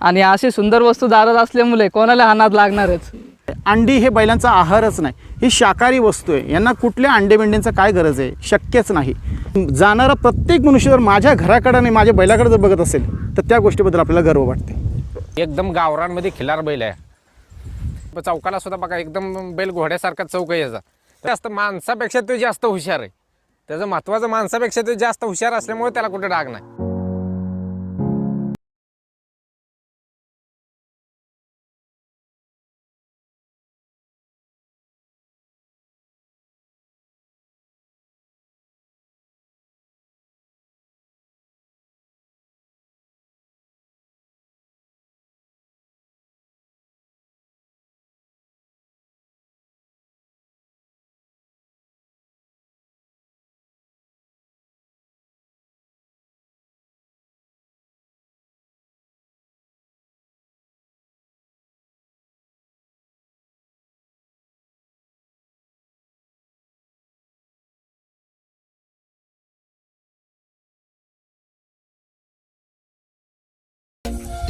आणि अशी सुंदर वस्तू दारात असल्यामुळे कोणाला हा नाद लागणारच. अंडी हे बैलांचा आहारच नाही. ही शाकाहारी वस्तू आहे. यांना कुठल्या अंडे बिंडींचं काय गरज आहे? शक्यच नाही. जाणारा प्रत्येक मनुष्य जर माझ्या घराकडे आणि माझ्या बैलाकडे जर बघत असेल तर त्या गोष्टीबद्दल आपल्याला गर्व वाटते. एकदम गावरांमध्ये खिलार बैल आहे. चौकाला सुद्धा बघा एकदम बैल घोड्यासारखा चौक आहे याचा. जास्त माणसापेक्षा तो जास्त हुशार आहे. त्याचं महत्वाचं माणसापेक्षा तो जास्त हुशार असल्यामुळे त्याला कुठे डाग नाही.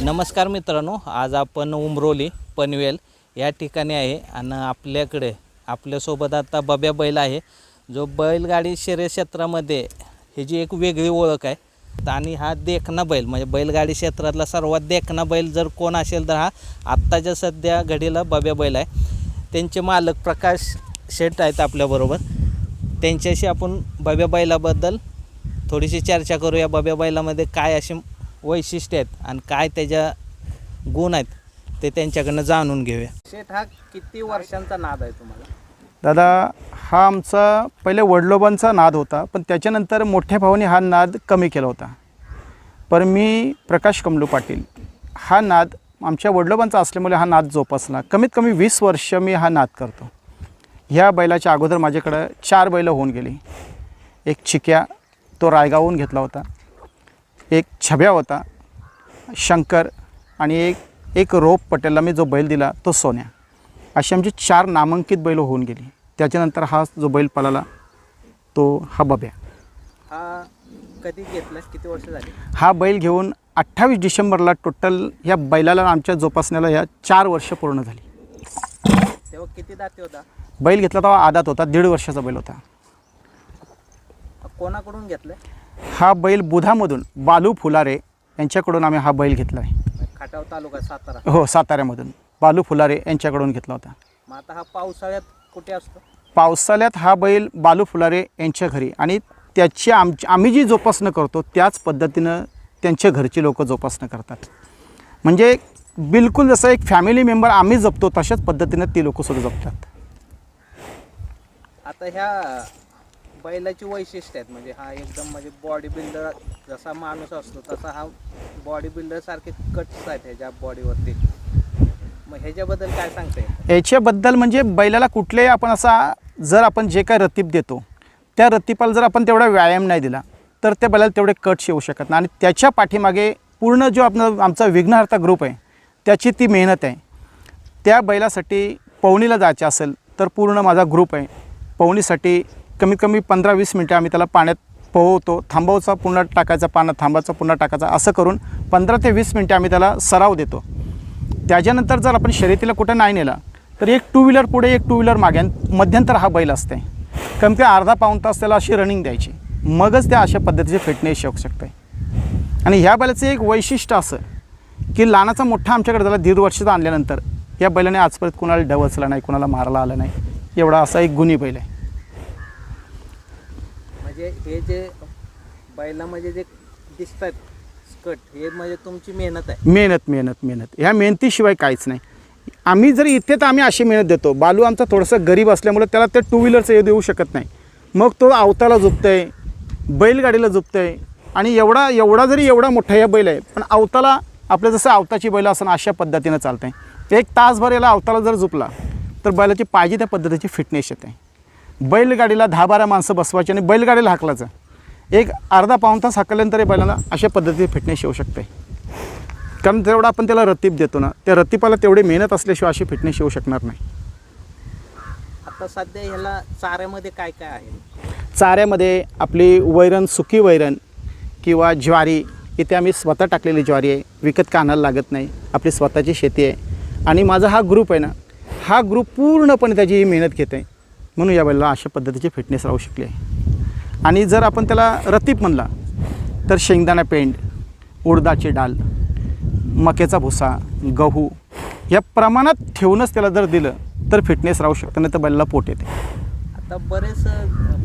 नमस्कार मित्रांनो आज आपण उमरोली पनवेल या ठिकाणी आहे आणि आपल्याकडे आपल्यासोबत आता बब्या बैल आहे. जो बैलगाडी शर्यत क्षेत्रामध्ये ह्याची एक वेगळी ओळख आहे आणि हा देखना बैल म्हणजे बैलगाडी क्षेत्रातला सर्वात देखना बैल जर कोण असेल तर हा आत्ताच्या सध्या घडीला बब्या बैल आहे. त्यांचे मालक प्रकाश शेट आहेत आपल्याबरोबर त्यांच्याशी आपण बब्या बैलाबद्दल थोडीशी चर्चा करूया. बब्या बैलामध्ये काय असे वैशिष्ट्य आहेत आणि काय त्याच्या गुण आहेत ते त्यांच्याकडनं जाणून घेऊया. शेठ हा किती वर्षांचा नाद आहे तुम्हाला? दादा हा आमचा पहिले वडलोबांचा नाद होता पण त्याच्यानंतर मोठ्या भावाने हा नाद कमी केला होता. पण मी प्रकाश कमलू पाटील हा नाद आमच्या वडलोबांचा असल्यामुळे हा नाद जोपासला. कमीत कमी वीस वर्ष मी हा नाद करतो. ह्या बैलाच्या अगोदर माझ्याकडं चार बैलं होऊन गेली. एक चिक्या तो रायगावहून घेतला होता. एक छब्या होता. शंकर आणि एक एक रोप पटेलला मी जो बैल दिला तो सोन्या. अशी आमची चार नामांकित बैल होऊन गेली. त्याच्यानंतर हा जो बैल पळाला तो हा बब्या. हा कधी घेतला किती वर्ष झाली? हा बैल घेऊन अठ्ठावीस डिसेंबरला टोटल ह्या बैलाला आमच्या जोपासण्याला ह्या चार वर्ष पूर्ण झाली. तेव्हा किती दाते होता? बैल घेतला तेव्हा आदात होता दीड वर्षाचा बैल होता. कोणाकडून घेतलं हा बैल बुधामधून बालू फुलारे यांच्याकडून आम्ही हा बैल घेतला आहे. खटाव तालुका सातारा. हो साताऱ्यामधून. बालू फुलारे यांच्याकडून घेतला होता. मग आता हा पावसाळ्यात कुठे असतो? पावसाळ्यात हा बैल बालू फुलारे यांच्या घरी आणि त्याची आम आम्ही जी जोपासना करतो त्याच पद्धतीनं त्यांच्या घरची लोक जोपासना करतात. म्हणजे बिलकुल जसं एक फॅमिली मेंबर आम्ही जपतो तशाच पद्धतीनं ती लोक सुद्धा जपतात. आता ह्या बैलाची वैशिष्ट्य आहेत. म्हणजे हा एकदम म्हणजे बॉडी बिल्डर जसा माणूस असतो तसा हा बॉडी बिल्डर सारखे कट्स आहेत ह्याच्या बॉडीवरती मग ह्याच्याबद्दल काय सांगते ह्याच्याबद्दल म्हणजे बैलाला कुठलेही आपण असा जर आपण जे काय रतीप देतो त्या रतीपाला जर आपण तेवढा व्यायाम नाही दिला तर त्या बैलाला तेवढे कट्स येऊ शकत नाही. आणि त्याच्या पाठीमागे पूर्ण जो आपण आमचा विघ्नहर्ता ग्रुप आहे त्याची ती मेहनत आहे. त्या बैलासाठी पवनीला जायचं असेल तर पूर्ण माझा ग्रुप आहे. पवनीसाठी कमीत कमी पंधरा वीस मिनटं आम्ही त्याला पाण्यात पोहवतो थांबवचा पुन्हा टाकायचा पाण्यात थांबायचा पुन्हा टाकायचा असं करून पंधरा ते वीस मिनटं आम्ही त्याला सराव देतो. त्याच्यानंतर जर आपण शर्यतीला कुठं नाही नेला तर एक टू व्हीलर पुढे एक टू व्हीलर मागे मध्यंतर हा बैल असते. कमी कमी अर्धा पाऊण तास त्याला अशी रनिंग द्यायची. मगच त्या अशा पद्धतीचे फिटनेस येऊ शकते. आणि ह्या बैलाचं एक वैशिष्ट्य असं की लहानाचा मोठा आमच्याकडे झाला दीड वर्षाचा आणल्यानंतर या बैलाने आजपर्यंत कुणाला डवचला नाही कुणाला मारला आला नाही. एवढा असा एक गुन्ही बैल आहे. म्हणजे हे जे बैलामध्ये म्हणजे जे दिसतात स्कट हे म्हणजे तुमची मेहनत आहे. मेहनत मेहनत मेहनत. ह्या मेहनतीशिवाय काहीच नाही. आम्ही जर इथे तर आम्ही अशी मेहनत देतो. बालू आमचा थोडंसं गरीब असल्यामुळे त्याला ते टू व्हीलरचं हे देऊ शकत नाही. मग तो अवताला झोपतंय बैलगाडीला झोपतंय. आणि एवढा एवढा जरी एवढा मोठा या बैल आहे पण अवताला आपलं जसं अवताची बैल असणं अशा पद्धतीनं चालतंय. एक तासभर याला अवताला जर झोपला तर बैलाची पाहिजे त्या पद्धतीची फिटनेस येते. बैलगाडीला दहा बारा माणसं बसवायची आणि बैलगाडीला हाकलायचं. एक अर्धा पाऊण तास हाकल्यानंतर या बैलाला अशा पद्धतीची फिटनेस येऊ शकते. कारण तेवढा आपण त्याला रतीब देतो ना त्या रतीपाला तेवढी मेहनत असल्याशिवाय अशी फिटनेस येऊ शकणार नाही. आता सध्या ह्याला चाऱ्यामध्ये काय काय आहे? चाऱ्यामध्ये आपली वैरण सुकी वैरण किंवा ज्वारी इथे आम्ही स्वतः टाकलेली ज्वारी आहे. विकत का आणायला लागत नाही. आपली स्वतःची शेती आहे. आणि माझा हा ग्रुप आहे ना हा ग्रुप पूर्णपणे त्याची ही मेहनत घेत आहे म्हणून या बैलाला अशा पद्धतीची फिटनेस राहू शकली आहे. आणि जर आपण त्याला रतीप म्हणला तर शेंगदाणा पेंड उडदाची डाल मक्याचा भुसा गहू या प्रमाणात ठेवूनच त्याला जर दिलं तर फिटनेस राहू शकतं नाही तर बैलाला पोट येते. आता बरेच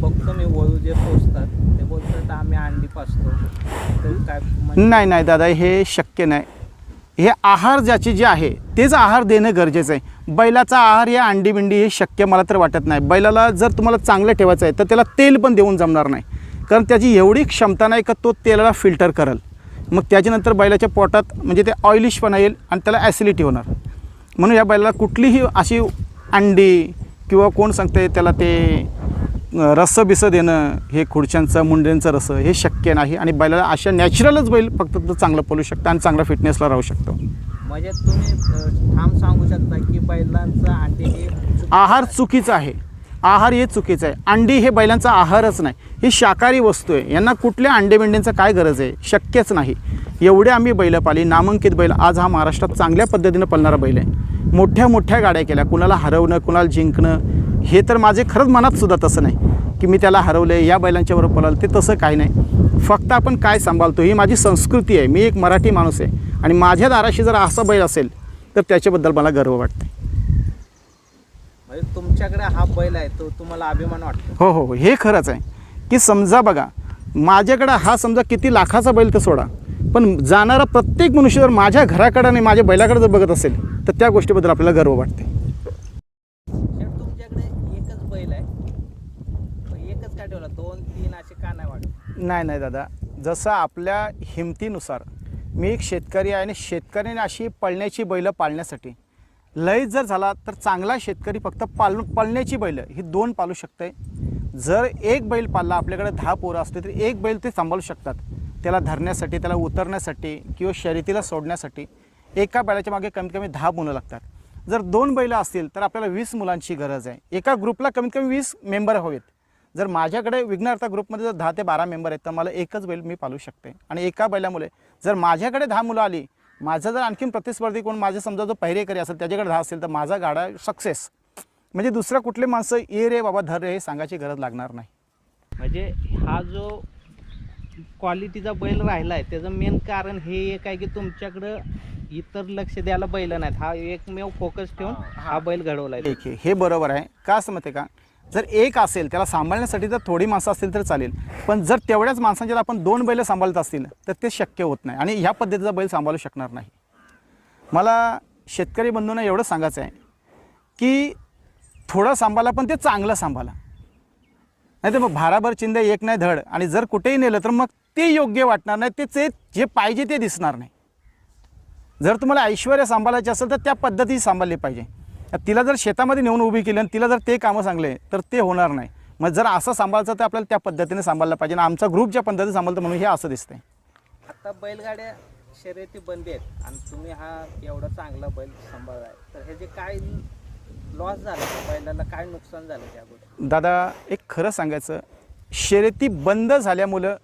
बघतो मी वळू जे पोचतात ते बोलतात आम्ही अंडी पाचतो काय नाही नाही दादा हे शक्य नाही. हे आहार ज्याचे जे आहे तेच आहार देणं गरजेचं आहे. बैलाचा आहार या अंडी बिंडी हे शक्य मला तर वाटत नाही. बैलाला जर तुम्हाला चांगलं ठेवायचं आहे तर त्याला तेल पण देऊन जमणार नाही. कारण त्याची एवढी क्षमता नाही का तो तेलाला फिल्टर करेल. मग त्याच्यानंतर बैलाच्या पोटात म्हणजे ते ऑइलिशपणा येईल आणि त्याला ॲसिडिटी होणार. म्हणून या बैलाला कुठलीही अशी अंडी किंवा कोण सांगते त्याला ते रस्सं बिसं देणं हे खुर्च्यांचं मुंड्यांचं रसं हे शक्य नाही आणि बैलाला अशा नॅचरलच बैल फक्त तो चांगलं पळू शकतं आणि चांगला फिटनेसला राहू शकतो. म्हणजे तुम्ही अं, ठाम सांगू शकता की बैलांचं अंडी हे चुकीचं आहार आहे. चुकीचा आहे. आहार हे चुकीचं आहे. अंडी हे बैलांचा आहारच नाही. ही शाकाहारी वस्तू आहे. यांना कुठल्या अंडे बिंड्यांचं काय गरज आहे? शक्यच नाही. एवढे आम्ही बैल पाली नामांकित बैल आज हा महाराष्ट्रात चांगल्या पद्धतीनं पळणारा बैल आहे. मोठ्या मोठ्या गाड्या केल्या. कुणाला हरवणं कुणाला जिंकणं हे तर माझे खरंच मनात सुद्धा तसं नाही की मी त्याला हरवलं या बैलांच्याबरोबर पळाल ते तसं काही नाही. फक्त आपण काय सांभाळतो ही माझी संस्कृती आहे. मी एक मराठी माणूस आहे. आणि माझ्या दाराशी जर असा बैल असेल तर त्याच्याबद्दल मला गर्व वाटतं म्हणजे तुमच्याकडे हा बैल आहे तो तुम्हाला अभिमान वाटतो? हो हो हो. हे खरंच आहे. की समजा बघा माझ्याकडं हा समजा किती लाखाचा बैल तर सोडा. पण जाणारा प्रत्येक मनुष्य जर माझ्या घराकडं आणि माझ्या बैलाकडे जर बघत असेल तर त्या गोष्टीबद्दल आपल्याला गर्व वाटते शेठ तुमच्याकडे एकच बैल आहे मग एकच का ठेवला दोन तीन असे का नाही नाही दादा. जसं आपल्या हिमतीनुसार मी एक शेतकरी आहे आणि शेतकऱ्याने अशी पळण्याची बैलं पाळण्यासाठी. लय जर झाला तर चांगला शेतकरी फक्त पाल पळण्याची बैलं ही दोन पाळू शकते जर एक बैल पाळला आपल्याकडे दहा पोरं असते तर एक बैल ते सांभाळू शकतात. त्याला धरण्यासाठी त्याला उतरण्यासाठी किंवा शर्यतीला सोडण्यासाठी एका बैलाच्या मागे कमीत कमी दहा मुलं लागतात. जर दोन बैलं असतील तर आपल्याला वीस मुलांची गरज आहे. एका ग्रुपला कमीत कमी वीस मेंबर हवेत. जर माझ्याकडे विघ्नार्थ ग्रुपमध्ये जर दहा ते बारा मेंबर आहेत तर मला एकच बैल मी पालू शकते. आणि एका बैलामुळे जर माझ्याकडे दहा मुलं आली माझा जर आणखीन प्रतिस्पर्धी कोण माझे समजा जो पहिरेकरी असेल त्याच्याकडे दहा असेल तर माझा गाडा सक्सेस म्हणजे दुसरा कुठले माणसं ये रे बाबा धर रे हे सांगायची गरज लागणार नाही. म्हणजे हा जो क्वालिटीचा बैल राहिला आहे त्याचं मेन कारण हे एक आहे की तुमच्याकडं इतर लक्ष द्यायला बैल नाहीत. हा एकमेव फोकस ठेवून हा. बैल घडवला आहे. हे बरोबर आहे. का असं आहे का? जर एक असेल त्याला सांभाळण्यासाठी जर थोडी माणसं असतील तर चालेल. पण जर तेवढ्याच माणसांच्या आपण दोन बैल सांभाळत असतील तर ते शक्य होत नाही. आणि ह्या पद्धतीचा बैल सांभाळू शकणार नाही. मला शेतकरी बंधूंना एवढं सांगायचं आहे की थोडं सांभाळा पण ते चांगलं सांभाळा. नाही तर मग भाराभर चिंध्या एक नाही धड. आणि जर कुठेही नेलं तर मग ते योग्य वाटणार नाही. त्याचे जे पाहिजे ते दिसणार नाही. जर तुम्हाला ऐश्वर्य सांभाळायचे असेल तर त्या पद्धती सांभाळली पाहिजे. तिला जर शेतामध्ये नेऊन उभी केली आणि तिला जर ते कामं सांगले तर ते होणार नाही. मग जर असं सांभाळचं तर आपल्याला त्या पद्धतीने सांभाळलं पाहिजे आणि आमचा ग्रुप ज्या पद्धतीने सांभाळतो म्हणून हे असं दिसतंय. आता बैलगाड्या शर्यती बंदी आहेत आणि तुम्ही हा एवढा चांगला बैल सांभाळलाय तर ह्याचे काय लॉस झाला बैलाला काय नुकसान झालं त्या दादा एक खरं सांगायचं शर्यती बंद झाल्यामुळं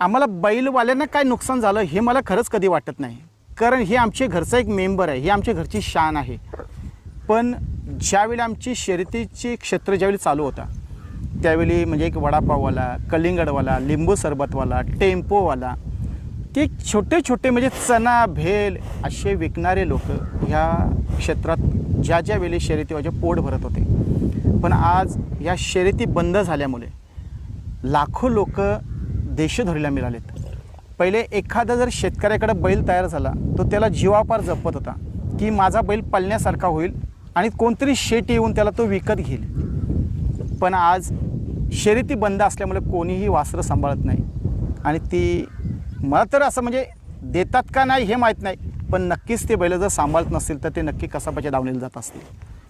आम्हाला बैलवाल्यांना काय नुकसान झालं हे मला खरंच कधी वाटत नाही. कारण हे आमचे घरचा एक मेंबर आहे ही आमच्या घरची शान आहे. पण ज्यावेळी आमची शर्यतीची क्षेत्र ज्यावेळी चालू होता त्यावेळी म्हणजे एक वडापाववाला कलिंगडवाला लिंबू सरबतवाला टेम्पोवाला ते छोटे छोटे म्हणजे चना भेल असे विकणारे लोक ह्या क्षेत्रात ज्या ज्या वेळी शर्यती व्हायच्या पोट भरत होते. पण आज या शर्यती बंद झाल्यामुळे लाखो लोक देशधरीला मिळालेत. पहिले एखादा जर शेतकऱ्याकडे बैल तयार झाला तो त्याला जीवापार जपत होता की माझा बैल पळण्यासारखा होईल आणि कोणतरी शेट येऊन त्याला तो विकत घेईल. पण आज शर्यती बंद असल्यामुळे कोणीही वासरं सांभाळत नाही. आणि ती मला तर असं म्हणजे देतात का नाही हे माहीत नाही. पण नक्कीच ते बैल जर सांभाळत नसतील तर ते नक्की कसापाच्या दावणीला जात असतील.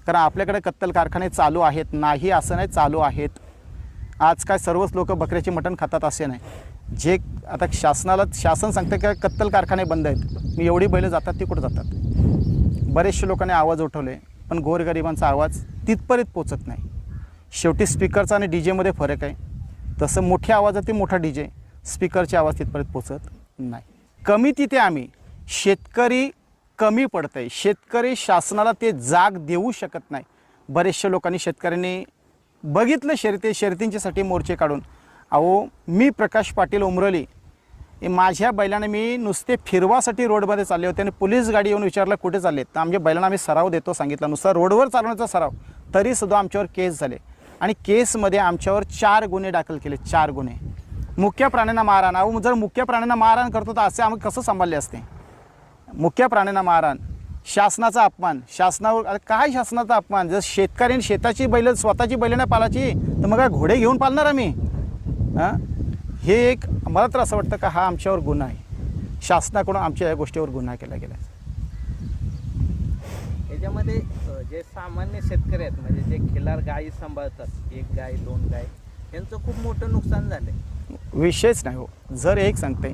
कारण आपल्याकडे कत्तल कारखाने चालू आहेत. नाही असं नाही चालू आहेत. आज काय सर्वच लोक बकऱ्याचे मटण खातात असे नाही. जे आता शासनाला शासन सांगतं का कत्तल कारखाने बंद आहेत. मी एवढी बैलं जातात ती कुठं जातात? बरेचशे लोकांनी आवाज उठवले. पण गोरगरिबांचा आवाज तिथपर्यंत पोचत नाही. शेवटी स्पीकरचा आणि डी जेमध्ये फरक आहे. तसं मोठ्या आवाजात ते मोठा डी जे स्पीकरचे आवाज तिथपर्यंत पोचत नाही. कमी तिथे आम्ही. शेतकरी कमी पडतंय. शेतकरी शासनाला ते जाग देऊ शकत नाही. बरेचशा लोकांनी शेतकऱ्यांनी बघितलं शर्यती शर्यतींच्यासाठी मोर्चे काढून. अहो मी प्रकाश पाटील उमरली माझ्या बैलाने मी नुसते फिरवासाठी रोडमध्ये चालले होते आणि पोलीस गाडी येऊन विचारलं कुठे चालले? तर आमच्या बैलांना आम्ही सराव देतो सांगितला. नुसता रोडवर चालवण्याचा सराव. तरीसुद्धा आमच्यावर केस झाले. आणि केसमध्ये आमच्यावर चार गुन्हे दाखल केले. चार गुन्हे. मुख्य प्राण्यांना मारहाण. अहो जर मुख्य प्राण्यांना मारहाण करतो तर असे आम्ही कसं सांभाळले असते? मुख्य प्राण्यांना मारहाण. शासनाचा अपमान. शासनावर काय शासनाचा अपमान? जर शेतकऱ्यांनी शेताची बैल स्वतःची बैल नाही पालाची तर मग काय घोडे घेऊन पालणार आम्ही? हां? हे एक मला तर असं वाटतं का हा आमच्यावर गुन्हा आहे. शासनाकडून आमच्या या गोष्टीवर गुन्हा केला गेला याच्यामध्ये जे सामान्य शेतकरी आहेत म्हणजे जे खिलार गायी सांभाळतात एक गाय दोन गाय यांचं खूप मोठं नुकसान झालंय. विषयच नाही हो. जर एक सांगते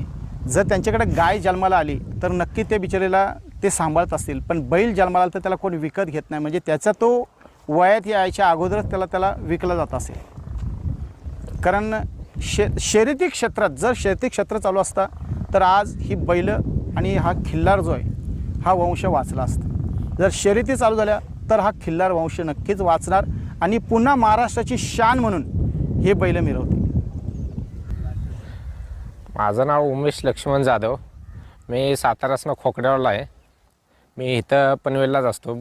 जर त्यांच्याकडे गाय जन्माला आली तर नक्की ते बिचारीला ते सांभाळत असतील. पण बैल जन्माला आला तर त्याला कोण विकत घेत नाही. म्हणजे त्याचा तो वयात यायच्या अगोदरच त्याला त्याला विकला जात असेल. कारण शे शर्यती क्षेत्रात जर शर्यती क्षेत्र चालू असता तर आज ही बैल आणि हा खिल्लार जो आहे हा वंश वाचला असता. जर शर्यती चालू झाल्या तर हा खिल्लार वंश नक्कीच वाचणार आणि पुन्हा महाराष्ट्राची शान म्हणून हे बैल मिरवते माझं नाव उमेश लक्ष्मण जाधव. मी सातारासनं खोकड्यावरला आहे. मी इथं पनवेललाच असतो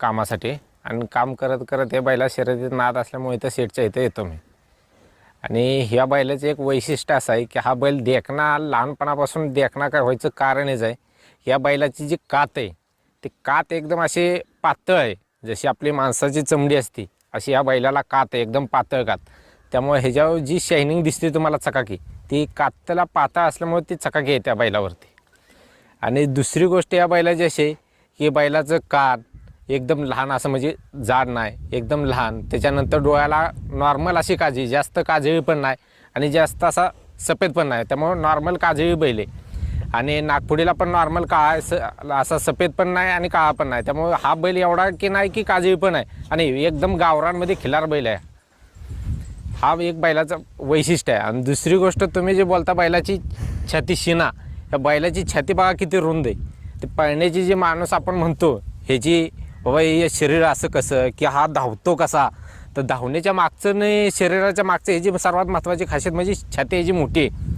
कामासाठी. आणि काम करत करत हे बैला शर्यतीत नाद असल्यामुळे इथं सेटच्या इथं येतो मी. आणि ह्या बैलाचं एक वैशिष्ट्य असं आहे की हा बैल देखणा लहानपणापासून देखणा काय व्हायचं कारणच आहे. या बैलाची जी कात आहे ती कात एकदम अशी पातळ आहे. जशी आपली माणसाची चमडी असते अशी या बैलाला कात आहे एकदम पातळ कात. त्यामुळे ह्याच्यावर जी शायनिंग दिसते तुम्हाला चकाकी ती कातला पातळ असल्यामुळे ती चकाकी आहे त्या बैलावरती. आणि दुसरी गोष्ट या बैलाची अशी आहे की बैलाचं कान एकदम लहान असं म्हणजे जाड नाही एकदम लहान. त्याच्यानंतर डोळ्याला नॉर्मल अशी काजळी जास्त काजळी पण नाही आणि जास्त असा सफेद पण नाही. त्यामुळं नॉर्मल काजळी बैल. आहे आणि नागपुडीला पण नॉर्मल काळा स असा सफेद पण नाही आणि काळा पण नाही. त्यामुळे हा बैल एवढा की नाही की काजळी पण आहे. आणि एकदम गावरांमध्ये खिलार बैल आहे. हा एक बैलाचं वैशिष्ट्य आहे. आणि दुसरी गोष्ट तुम्ही जे बोलता बैलाची छाती शिना या बैलाची छाती बघा किती रुंद आहे. ते पळण्याची जी माणूस आपण म्हणतो ह्याची बाबा हे शरीर असं कसं? की हा धावतो कसा? तर धावण्याच्या मागचं नाही शरीराच्या मागचं ह्याची सर्वात महत्त्वाची खासियत म्हणजे छाती ह्याची मोठी आहे.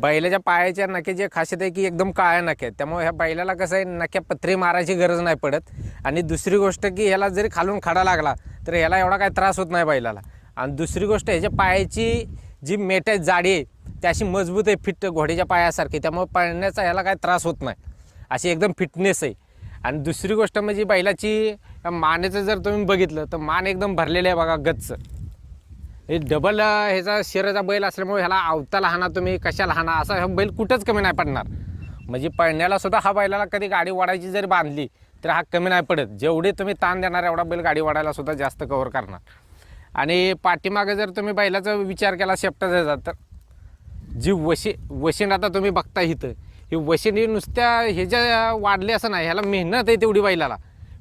बैलाच्या पायाच्या नक्याची खासियत आहे की एकदम काळ्या नक्या त्यामुळे ह्या बैलाला कसं आहे नक्या पत्रे मारायची गरज नाही पडत. आणि दुसरी गोष्ट की ह्याला जरी खालून खडा लागला तर ह्याला एवढा काही त्रास होत नाही बैलाला. आणि दुसरी गोष्ट ह्याच्या पायाची जी मेट आहे जाडी आहे ती अशी मजबूत आहे फिट घोड्याच्या पायासारखी. त्यामुळे पळण्याचा ह्याला काही त्रास होत नाही. अशी एकदम फिटनेस आहे. आणि दुसरी गोष्ट म्हणजे बैलाची मानेचं जर तुम्ही बघितलं तर मान एकदम भरलेलं आहे बघा गच्च. हे डबल ह्याचा शिराचा बैल असल्यामुळे ह्याला आवताला हाना तुम्ही कशाला हाना असा हा बैल कुठंच कमी नाही पडणार. म्हणजे पळण्याला सुद्धा हा बैलाला कधी गाडी वाढायची जरी बांधली तर हा कमी नाही पडत. जेवढे तुम्ही ताण देणार एवढा बैल गाडी वाढायला सुद्धा जास्त कव्हर करणार. आणि पाठीमागे जर तुम्ही बैलाचा विचार केला शेपटाचा तर जी वशी वशीण आता तुम्ही बघता इथं. ही वशीण ही नुसत्या ह्याच्या वाढली असं नाही ह्याला मेहनत आहे तेवढी बैलाला.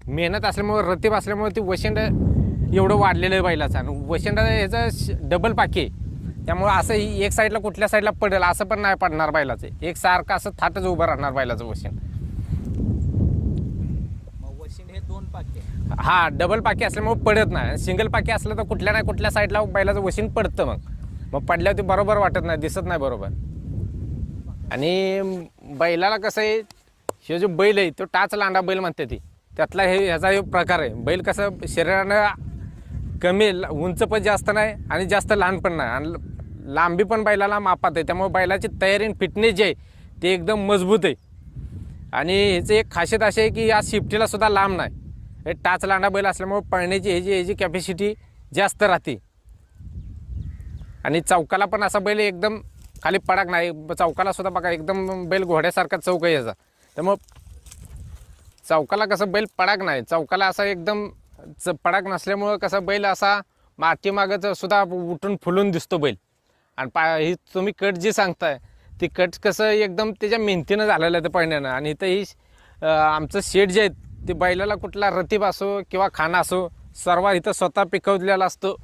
मेहनत असल्यामुळे रतीब असल्यामुळे ती वशिंड एवढं वाढलेलं आहे बैलाचं. आणि वशिंड ह्याचं डबल पाकी आहे. त्यामुळं असं ही एक साईडला कुठल्या साईडला पडेल असं पण नाही पडणार बैलाचं. एक सारखं असं थाटच उभं राहणार बैलाचं वशिंड. मग वशिंड हे दोन पाके आहे. हा डबल पाकी असल्यामुळे पडत नाही. सिंगल पाकी असलं तर कुठल्या नाही कुठल्या साईडला बैलाचं वशीन पडतं मग. मग पडल्यावर ते बरोबर वाटत नाही दिसत नाही बरोबर. आणि बैलाला कसं आहे हे जो बैल आहे तो टाच लांडा बैल म्हणते ती. त्यातला हे ह्याचा हे प्रकार आहे. बैल कसं शरीरानं कमी ल- उंच पण जास्त नाही आणि जास्त लहान पण नाही. आणि लांबी पण बैलाला मापात आहे. त्यामुळे बैलाची तयारी आणि फिटनेस जी आहे ते एकदम मजबूत आहे. आणि ह्याचं एक खासियत अशी आहे की या शिफ्टीला सुद्धा लांब नाही. हे टाच लांडा बैल असल्यामुळे पळण्याची ह्याची ह्याची कॅपॅसिटी जास्त राहते. आणि चौकाला पण असा बैल एकदम खाली पडाक नाही चौकाला सुद्धा बघा एकदम बैल घोड्यासारखा चौक आहे याचा. त्यामुळं चौकाला कसं बैल पडाक नाही चौकाला असा एकदम च पडाक नसल्यामुळं कसं बैल असा मागचं सुद्धा उठून फुलून दिसतो बैल. आणि पा ही तुम्ही कट जी सांगताय ती कट कसं एकदम त्याच्या मेहनतीनं झालेलं आहे ते पहिल्यानं. आणि इथं ही आमचं शेड जे आहेत ते बैलाला कुठला रतीब असो किंवा खाना असो सर्व इथं स्वतः पिकवलेला असतो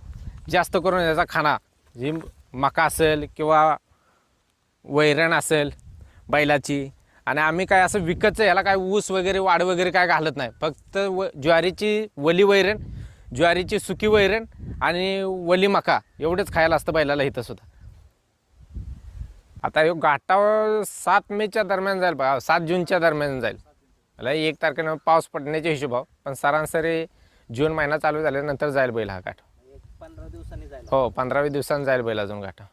जास्त करून याचा खाना. जी मका असेल किंवा वैरण असेल बैलाची. आणि आम्ही काय असं विकतचं याला काय ऊस वगैरे वाढ वगैरे काय घालत नाही. फक्त व ज्वारीची वली वैरण ज्वारीची सुकी वैरण आणि वली मका. एवढंच खायला असतं बैलाला इथं सुद्धा. आता ह्यो घाटावर सात मेच्या दरम्यान जाईल बघा सात जूनच्या दरम्यान जाईल. मला एक तारखेनं पाऊस पडण्याच्या हिशोबाव पण सरासरी जून महिना चालू झाल्यानंतर जाईल बैल हा घाट. पंधरा दिवसांनी जायला हो पंधरावीस दिवसांनी जाईल बैल अजून घाटा.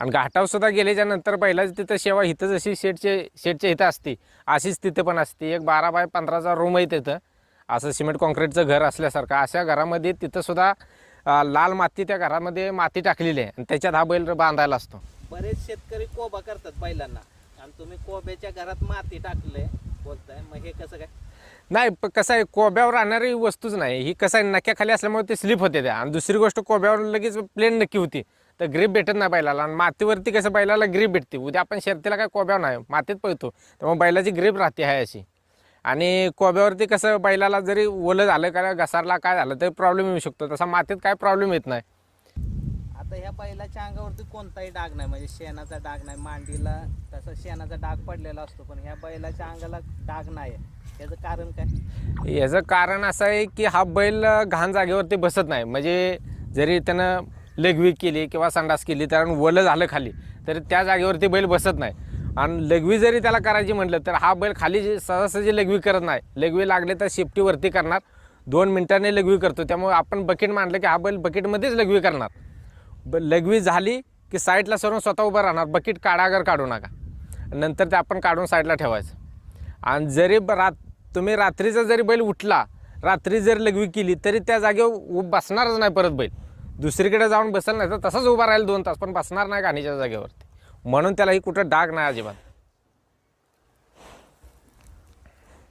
आणि घाटावर सुद्धा गेल्याच्यानंतर बैलाची तिथं सेवा इथं जशी शेटचे शेटच्या इथं असते. अशीच तिथं पण असते. एक बारा बाय पंधराचा रूम आहे तिथं. असं सिमेंट कॉन्क्रीटचं घर असल्यासारखं. अशा घरामध्ये तिथं सुद्धा अं, लाल माती त्या घरामध्ये माती टाकलेली आहे. आणि त्याच्यात हा बैल बांधायला असतो. बरेच शेतकरी कोबा करतात बैलांना. आणि तुम्ही कोब्याच्या घरात माती टाकले बोलताय. मग हे कसं काय? नाही कसं आहे कोब्यावर राहणारी वस्तूच नाही. ही कसं आहे नक्याखाली असल्यामुळे ते स्लिप होते त्या. आणि दुसरी गोष्ट कोब्यावर लगेच प्लेन नक्की होती. तर ग्रीप भेटत नाही बैलाला. आणि मातीवरती कसं बैलाला ग्रीप भेटते. उद्या आपण शर्तीला काय कोब्यावर नाही. मातीत पळतो. त्यामुळे बैलाची ग्रीप राहते आहे अशी. आणि कोब्यावरती कसं बैलाला जरी ओलं झालं का घसारला काय झालं तरी प्रॉब्लेम येऊ शकतो. तसा मातीत काय प्रॉब्लेम येत नाही. आता ह्या बैलाच्या अंगावरती कोणताही डाग नाही. म्हणजे शेणाचा डाग नाही. मांडीला तसा शेणाचा डाग पडलेला असतो. पण ह्या बैलाच्या अंगाला डाग नाही. त्याचं कारण काय? याचं कारण असं आहे की हा बैल घाण जागेवरती बसत नाही. म्हणजे जरी त्यानं लघवी केली किंवा संडास केली तर वलं झालं खाली तरी त्या जागेवरती बैल बसत नाही. आणि लघवी जरी त्याला करायची म्हटलं तर हा बैल खाली जी- सहजासहजी लघवी करत नाही. लघवी लागले तर शेफ्टीवरती करणार. दोन मिनिटांनी लघवी करतो. त्यामुळे आपण बकेट मांडलं की हा बैल बकेटमध्येच लघवी करणार. ब लघवी झाली की साईडला सरून स्वतः उभं राहणार. बकेट काढागर काढू नका. नंतर ते आपण काढून साईडला ठेवायचं. आणि जरी ब- रात तुम्ही रात्रीचा जरी बैल उठला रात्री जर लघवी केली तरी त्या जागेवर उ- बसणारच नाही परत बैल. दुसरीकडे जाऊन बसल नाही तर तसाच उभा राहील दोन तास पण बसणार नाही घाणीच्या जागेवरती. म्हणून त्यालाही कुठं डाग नाही अजिबात.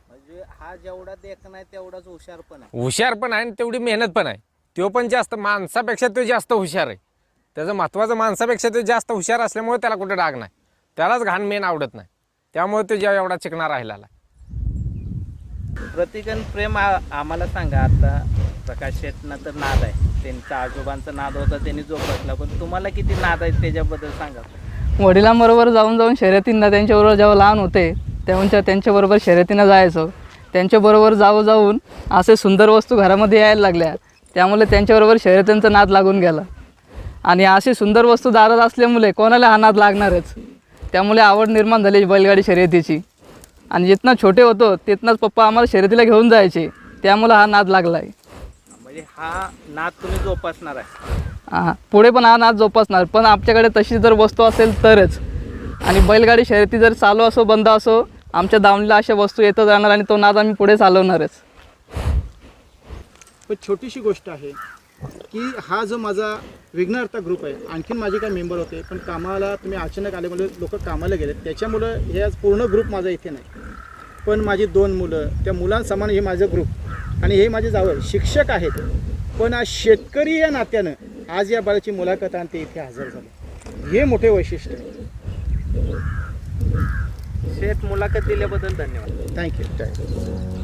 म्हणजे हा जेवढा देख नाही तेवढाच हुशार पण आहे. हुशार पण आहे आणि तेवढी मेहनत पण आहे. तो पण जास्त माणसापेक्षा तो जास्त हुशार आहे. त्याचं महत्त्वाचं माणसापेक्षा तो जास्त हुशार असल्यामुळे त्याला कुठं डाग नाही. त्यालाच घाण मेन आवडत नाही. त्यामुळे तो जेव्हा एवढा चिकना राहिला प्रतिकन प्रेम आ- आम्हाला सांगा आता प्रकाश शेटना तर नाद आहे. त्यांचा आजोबांचा नाद होता त्यांनी जोपासला. पण तुम्हाला किती नाद आहे त्याच्याबद्दल सांगा. वडिलांबरोबर जाऊन जाऊन शर्यतींना त्यांच्याबरोबर जेव्हा लहान होते तेव्हा त्यांच्याबरोबर शर्यतीनं जायचो. त्यांच्याबरोबर जाऊ जाऊन असे सुंदर वस्तू घरामध्ये यायला लागल्या. त्यामुळे त्यांच्याबरोबर शर्यतींचा नाद लागून गेला. आणि अशी सुंदर वस्तू दारात असल्यामुळे कोणाला हा नाद लागणारच. त्यामुळे आवड निर्माण झाली बैलगाडी शर्यतीची. आणि जिथनं छोटे होतो तिथनंच पप्पा आम्हाला शर्यतीला घेऊन जायचे. त्यामुळे हा नाद लागला आहे म्हणजे हा नाद तुम्ही जोपासणार आहे. हां पुढे पण हा नाद जोपासणार. पण आमच्याकडे तशी जर वस्तू असेल तरच. आणि बैलगाडी शर्यती जर चालू असो बंद असो आमच्या दावणीला अशा वस्तू येतच राहणार आणि तो नाद आम्ही पुढे चालवणारच. पण छोटीशी गोष्ट आहे की हा जो माझा विघ्नहर्ता ग्रुप आहे आणखीन माझे काही मेंबर होते पण कामाला तुम्ही अचानक आल्यामुळे लोक कामाला गेले त्याच्यामुळं हे आज पूर्ण ग्रुप माझा इथे नाही. पण माझी दोन मुलं त्या मुलांसमान हे माझं ग्रुप आणि हे माझे जावं शिक्षक आहेत. पण आज शेतकरी या नात्यानं आज या बाळाची मुलाखत आणि ते इथे हजर झाले. हे मोठे वैशिष्ट्य. शेठ मुलाखत दिल्याबद्दल धन्यवाद. Thank you thank you